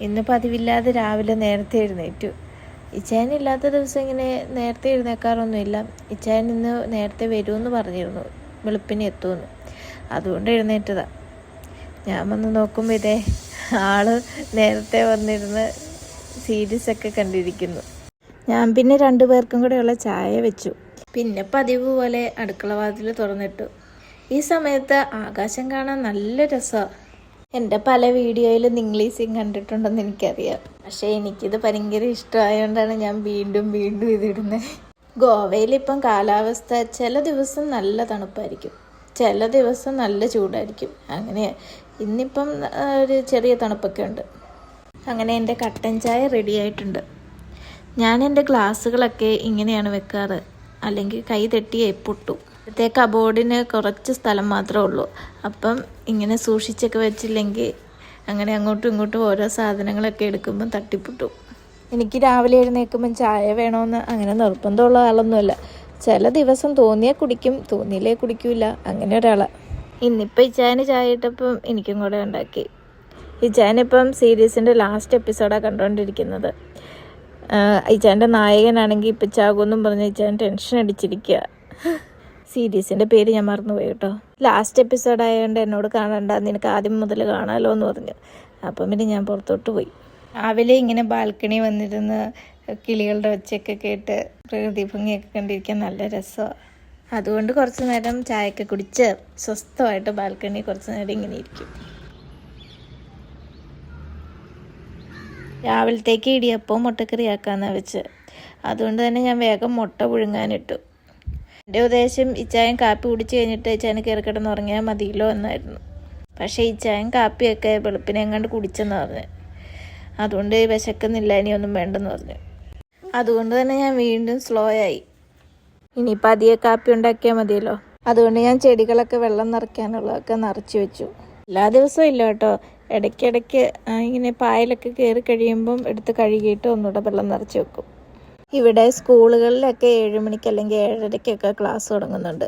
ഇന്ന് പതിവില്ലാതെ രാവിലെ നേരത്തെ എഴുന്നേറ്റു. ഇച്ചായൻ ഇല്ലാത്ത ദിവസം ഇങ്ങനെ നേരത്തെ എഴുന്നേക്കാറൊന്നുമില്ല. ഇച്ചായൻ ഇന്ന് നേരത്തെ വരുമെന്ന് പറഞ്ഞിരുന്നു. വെളുപ്പിന് എത്തുമെന്ന്. അതുകൊണ്ട് എഴുന്നേറ്റതാ. ഞാൻ വന്ന് നോക്കുമ്പോൾ ഇതേ ആൾ നേരത്തെ വന്നിരുന്ന് സീരീസ് ഒക്കെ കണ്ടിരിക്കുന്നു. ഞാൻ പിന്നെ രണ്ടു പേർക്കും കൂടെയുള്ള ചായ വെച്ചു. പിന്നെ പതിവ് പോലെ അടുക്കളവാതിൽ തുറന്നിട്ടു. ഈ സമയത്ത് ആകാശം കാണാൻ നല്ല രസമാണ് എന്റെ പല വീഡിയോയിലും നിങ്ങൾ ഈ സീൻ കണ്ടിട്ടുണ്ടെന്ന് എനിക്കറിയാം. പക്ഷേ എനിക്കിത് ഭയങ്കര ഇഷ്ടമായതുകൊണ്ടാണ് ഞാൻ വീണ്ടും വീണ്ടും ഇതിടുന്നത്. ഗോവയിൽ ഇപ്പം കാലാവസ്ഥ ചില ദിവസം നല്ല തണുപ്പായിരിക്കും. ചില ദിവസം നല്ല ചൂടായിരിക്കും. അങ്ങനെ ഇന്നിപ്പം ഒരു ചെറിയ തണുപ്പൊക്കെ ഉണ്ട്. അങ്ങനെ എന്റെ കട്ടൻ ചായ റെഡി ആയിട്ടുണ്ട്. ഞാൻ എന്റെ ഗ്ലാസ്സുകളൊക്കെ ഇങ്ങനെയാണ് വെക്കാറ്. അല്ലെങ്കിൽ കൈ തെറ്റിയേ പൊട്ടു. ഇവിടുത്തെ കബോർഡിന് കുറച്ച് സ്ഥലം മാത്രമേ ഉള്ളൂ. അപ്പം ഇങ്ങനെ സൂക്ഷിച്ചൊക്കെ വെച്ചില്ലെങ്കിൽ അങ്ങനെ അങ്ങോട്ടും ഇങ്ങോട്ടും ഓരോ സാധനങ്ങളൊക്കെ എടുക്കുമ്പം തട്ടിപ്പൊട്ടു. എനിക്ക് രാവിലെ എഴുന്നേൽക്കുമ്പം ചായ വേണമെന്ന് അങ്ങനെ നിർബന്ധമുള്ള ആളൊന്നുമല്ല. ചില ദിവസം തോന്നിയാൽ കുടിക്കും തോന്നിയില്ലേ കുടിക്കൂല. അങ്ങനെ ഒരാളാണ് ഇന്നിപ്പോൾ ഇച്ചായന് ചായ ഇട്ടപ്പം എനിക്കും കൂടെ ഉണ്ടാക്കി. ഇച്ചായനിപ്പം സീരീസിന്റെ ലാസ്റ്റ് എപ്പിസോഡാണ് കണ്ടുകൊണ്ടിരിക്കുന്നത് ഇച്ചാന്റെ നായകനാണെങ്കിൽ ഇപ്പം ചാകുമെന്നും പറഞ്ഞ് ഇച്ചാൻ ടെൻഷൻ അടിച്ചിരിക്കുക സീരീസിന്റെ പേര് ഞാൻ മറന്നുപോയി കേട്ടോ. ലാസ്റ്റ് എപ്പിസോഡ് ആയതുകൊണ്ട് എന്നോട് കാണണ്ട നിനക്ക് ആദ്യം മുതൽ കാണാമല്ലോ എന്ന് പറഞ്ഞു. അപ്പം പിന്നെ ഞാൻ പുറത്തോട്ട് പോയി. രാവിലെ ഇങ്ങനെ ബാൽക്കണി വന്നിരുന്ന് കിളികളുടെ ഒച്ചയൊക്കെ കേട്ട് പ്രകൃതി ഭംഗിയൊക്കെ കണ്ടിരിക്കാൻ നല്ല രസമാണ് അതുകൊണ്ട് കുറച്ച് നേരം ചായയൊക്കെ കുടിച്ച് സ്വസ്ഥമായിട്ട് ബാൽക്കണി കുറച്ച് നേരം ഇങ്ങനെ ഇരിക്കും. രാവിലത്തേക്ക് ഇടിയപ്പവും മുട്ടക്കറി ആക്കാമെന്നാണ് വെച്ച്. അതുകൊണ്ട് തന്നെ ഞാൻ വേഗം മുട്ട പുഴുങ്ങാനിട്ടു. എന്റെ ഉദ്ദേശം ഇച്ചായൻ കാപ്പി കുടിച്ച് കഴിഞ്ഞിട്ട് ഇച്ചായന് കയറി കിടന്ന് ഉറങ്ങിയാൽ മതിയല്ലോ എന്നായിരുന്നു. പക്ഷേ ഇച്ചായൻ കാപ്പിയൊക്കെ വെളുപ്പിനെ എങ്ങാണ്ട് കുടിച്ചെന്ന് പറഞ്ഞു. അതുകൊണ്ട് വിശക്കുന്നില്ല ഇനിയൊന്നും വേണ്ടെന്ന് പറഞ്ഞു. അതുകൊണ്ട് തന്നെ ഞാൻ വീണ്ടും സ്ലോ ആയി. ഇനിയിപ്പോൾ അധികം കാപ്പി ഉണ്ടാക്കിയാൽ മതിയല്ലോ. അതുകൊണ്ട് ഞാൻ ചെടികളൊക്കെ വെള്ളം നിറയ്ക്കാനുള്ളതൊക്കെ നിറച്ച് വെച്ചു. എല്ലാ ദിവസവും ഇല്ല കേട്ടോ. ഇടയ്ക്കിടയ്ക്ക് ഇങ്ങനെ പായലൊക്കെ കയറി കഴിയുമ്പം എടുത്ത് കഴുകിയിട്ട് ഒന്നുകൂടെ വെള്ളം നിറച്ച് വെക്കും. ഇവിടെ സ്കൂളുകളിലൊക്കെ ഏഴ് മണിക്ക് അല്ലെങ്കിൽ ഏഴരയ്ക്കൊക്കെ ക്ലാസ് തുടങ്ങുന്നുണ്ട്.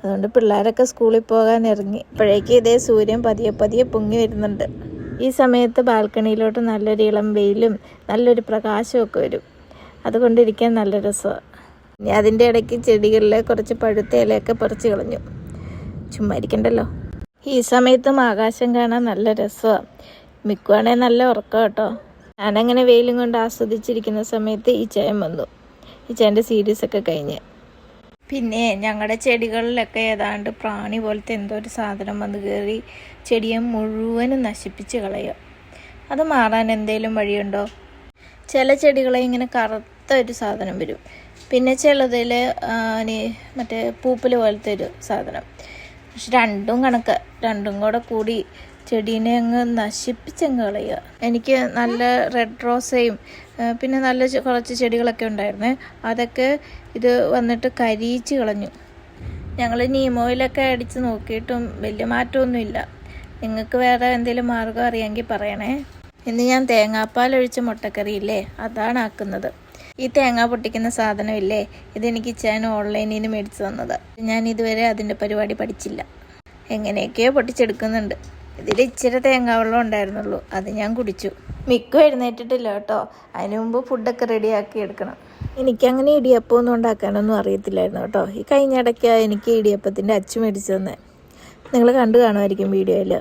അതുകൊണ്ട് പിള്ളേരൊക്കെ സ്കൂളിൽ പോകാൻ ഇറങ്ങി. ഇപ്പോഴേക്ക് ഇതേ സൂര്യൻ പതിയെ പതിയെ പൊങ്ങി വരുന്നുണ്ട്. ഈ സമയത്ത് ബാൽക്കണിയിലോട്ട് നല്ലൊരു ഇളം വെയിലും നല്ലൊരു പ്രകാശമൊക്കെ വരും. അതുകൊണ്ടിരിക്കാൻ നല്ല രസമാണ് ഇനി അതിന്റെ ഇടയ്ക്ക് ചെടികളിലെ കുറച്ച് പഴുത്ത ഇലയൊക്കെ പറിച്ച് കളഞ്ഞു. ചുമ്മാ ഇരിക്കണ്ടല്ലോ. ഈ സമയത്തും ആകാശം കാണാൻ നല്ല രസമാണ് മിക്കുവാണെങ്കിൽ നല്ല ഉറക്കം കേട്ടോ. ഞാനങ്ങനെ വെയിലും കൊണ്ട് ആസ്വദിച്ചിരിക്കുന്ന സമയത്ത് ഈ ചയം വന്നു. ഈ സീരീസ് ഒക്കെ കഴിഞ്ഞ്. പിന്നെ ഞങ്ങളുടെ ചെടികളിലൊക്കെ ഏതാണ്ട് പ്രാണി പോലത്തെ എന്തോ ഒരു സാധനം വന്ന് കയറി ചെടിയെ മുഴുവനും നശിപ്പിച്ച് കളയുക. അത് മാറാൻ എന്തെങ്കിലും വഴിയുണ്ടോ? ചില ചെടികളെ ഇങ്ങനെ കറുത്ത ഒരു സാധനം വരും. പിന്നെ ചിലതിൽ മറ്റേ പൂപ്പൽ പോലത്തെ ഒരു സാധനം. പക്ഷെ രണ്ടും കണക്ക്. രണ്ടും കൂടെ കൂടി ചെടീനെ അങ്ങ് നശിപ്പിച്ചങ്ങ് കളയുക. എനിക്ക് നല്ല റെഡ് റോസയും പിന്നെ നല്ല കുറച്ച് ചെടികളൊക്കെ ഉണ്ടായിരുന്നു. അതൊക്കെ ഇത് വന്നിട്ട് കരിയിച്ച് കളഞ്ഞു. ഞങ്ങൾ നീമോയിലൊക്കെ അടിച്ച് നോക്കിയിട്ടും വലിയ മാറ്റമൊന്നുമില്ല. നിങ്ങൾക്ക് വേറെ എന്തെങ്കിലും മാർഗം അറിയാമെങ്കിൽ പറയണേ. ഇന്ന് ഞാൻ തേങ്ങാപ്പാൽ ഒഴിച്ച മുട്ടക്കറിയില്ലേ? അതാണ് ആക്കുന്നത്. ഈ തേങ്ങ പൊട്ടിക്കുന്ന സാധനമില്ലേ? ഇതെനിക്ക് ഇച്ചാൻ ഓൺലൈനിൽ നിന്ന് മേടിച്ചു തന്നത്. ഞാൻ ഇതുവരെ അതിന്റെ പരിപാടി പഠിച്ചില്ല. എങ്ങനെയൊക്കെയോ പൊട്ടിച്ചെടുക്കുന്നുണ്ട്. ഇതിൽ ഇച്ചിരി തേങ്ങാവെള്ളം ഉണ്ടായിരുന്നുള്ളൂ. അത് ഞാൻ കുടിച്ചു. മിക്ക എഴുന്നേറ്റിട്ടില്ല കേട്ടോ. അതിന് മുമ്പ് ഫുഡൊക്കെ റെഡിയാക്കി എടുക്കണം. എനിക്കങ്ങനെ ഇടിയപ്പമൊന്നും ഉണ്ടാക്കാനൊന്നും അറിയത്തില്ലായിരുന്നു കേട്ടോ. ഈ കഴിഞ്ഞ ഇടയ്ക്ക് എനിക്ക് ഇടിയപ്പത്തിന്റെ അച്ചു മേടിച്ചു തന്നെ. നിങ്ങൾ കണ്ടു കാണുമായിരിക്കും വീഡിയോയിൽ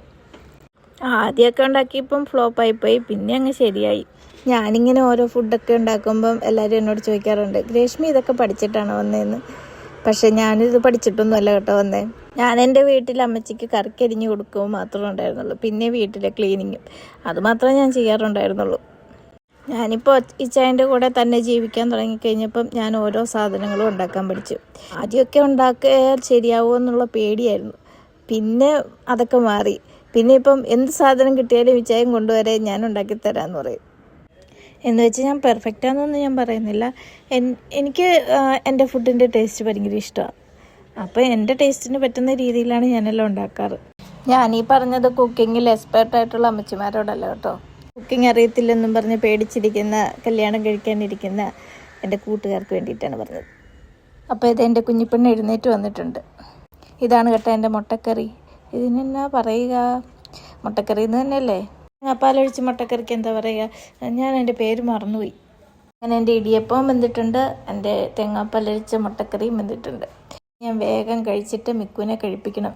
ആദ്യമൊക്കെ ഉണ്ടാക്കിയപ്പം ഫ്ലോപ്പായിപ്പോയി പിന്നെ അങ്ങ് ശരിയായി. ഞാനിങ്ങനെ ഓരോ ഫുഡൊക്കെ ഉണ്ടാക്കുമ്പം എല്ലാവരും എന്നോട് ചോദിക്കാറുണ്ട് ഗ്രേഷ്മി ഇതൊക്കെ പഠിച്ചിട്ടാണോ വന്നതെന്ന് പക്ഷെ ഞാനിത് പഠിച്ചിട്ടൊന്നുമല്ല കേട്ടോ വന്നേ. ഞാൻ എന്റെ വീട്ടിൽ അമ്മച്ചിക്ക് കറിക്കരിഞ്ഞ് കൊടുക്കുകയും മാത്രമേ ഉണ്ടായിരുന്നുള്ളൂ. പിന്നെ വീട്ടിലെ ക്ലീനിങ്ങും. അത് മാത്രമേ ഞാൻ ചെയ്യാറുണ്ടായിരുന്നുള്ളൂ. ഞാനിപ്പോൾ ഇച്ചായന്റെ കൂടെ തന്നെ ജീവിക്കാൻ തുടങ്ങിക്കഴിഞ്ഞപ്പം ഞാൻ ഓരോ സാധനങ്ങളും ഉണ്ടാക്കാൻ പഠിച്ചു. ആദ്യമൊക്കെ ഉണ്ടാക്കിയാൽ ശരിയാവുമോ എന്നുള്ള പേടിയായിരുന്നു. പിന്നെ അതൊക്കെ മാറി. പിന്നെ ഇപ്പം എന്ത് സാധനം കിട്ടിയാലും ഇച്ചായം കൊണ്ടുവരെ ഞാൻ ഉണ്ടാക്കി തരാമെന്ന് പറയും. എന്ന് വെച്ച് ഞാൻ പെർഫെക്റ്റാണെന്നൊന്നും ഞാൻ പറയുന്നില്ല. എനിക്ക് എന്റെ ഫുഡിന്റെ ടേസ്റ്റ് ഭയങ്കര ഇഷ്ടമാണ് അപ്പോൾ എന്റെ ടേസ്റ്റിന് പറ്റുന്ന രീതിയിലാണ് ഞാനെല്ലാം ഉണ്ടാക്കാറ്. ഞാൻ ഈ പറഞ്ഞത് കുക്കിങ്ങിൽ എക്സ്പേർട്ടായിട്ടുള്ള അമ്മച്ചിമാരോടല്ല കേട്ടോ. കുക്കിംഗ് അറിയത്തില്ലെന്നും പറഞ്ഞ് പേടിച്ചിരിക്കുന്ന കല്യാണം കഴിക്കാനിരിക്കുന്ന എന്റെ കൂട്ടുകാർക്ക് വേണ്ടിയിട്ടാണ് പറഞ്ഞത്. അപ്പോൾ ഇത് എന്റെ കുഞ്ഞിപ്പെണ്ണ് എഴുന്നേറ്റ് വന്നിട്ടുണ്ട്. ഇതാണ് കേട്ടോ എന്റെ മുട്ടക്കറി. ഇതിനെന്നാ പറയുക? മുട്ടക്കറി എന്ന് തന്നെയല്ലേ? തേങ്ങാപ്പാലൊഴിച്ച് മുട്ടക്കറിക്ക് എന്താ പറയുക ഞാൻ എന്റെ പേര് മറന്നുപോയി. അങ്ങനെ എന്റെ ഇടിയപ്പവും വെന്തിട്ടുണ്ട് എന്റെ തേങ്ങാപ്പാലൊഴിച്ച മുട്ടക്കറിയും വെന്തിട്ടുണ്ട്. ഞാൻ വേഗം കഴിച്ചിട്ട് മിക്കുവിനെ കഴിപ്പിക്കണം.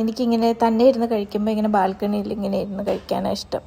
എനിക്കിങ്ങനെ തന്നെ ഇരുന്ന് കഴിക്കുമ്പോൾ ഇങ്ങനെ ബാൽക്കണിയിൽ ഇങ്ങനെ ഇരുന്ന് കഴിക്കാനാണ് ഇഷ്ടം.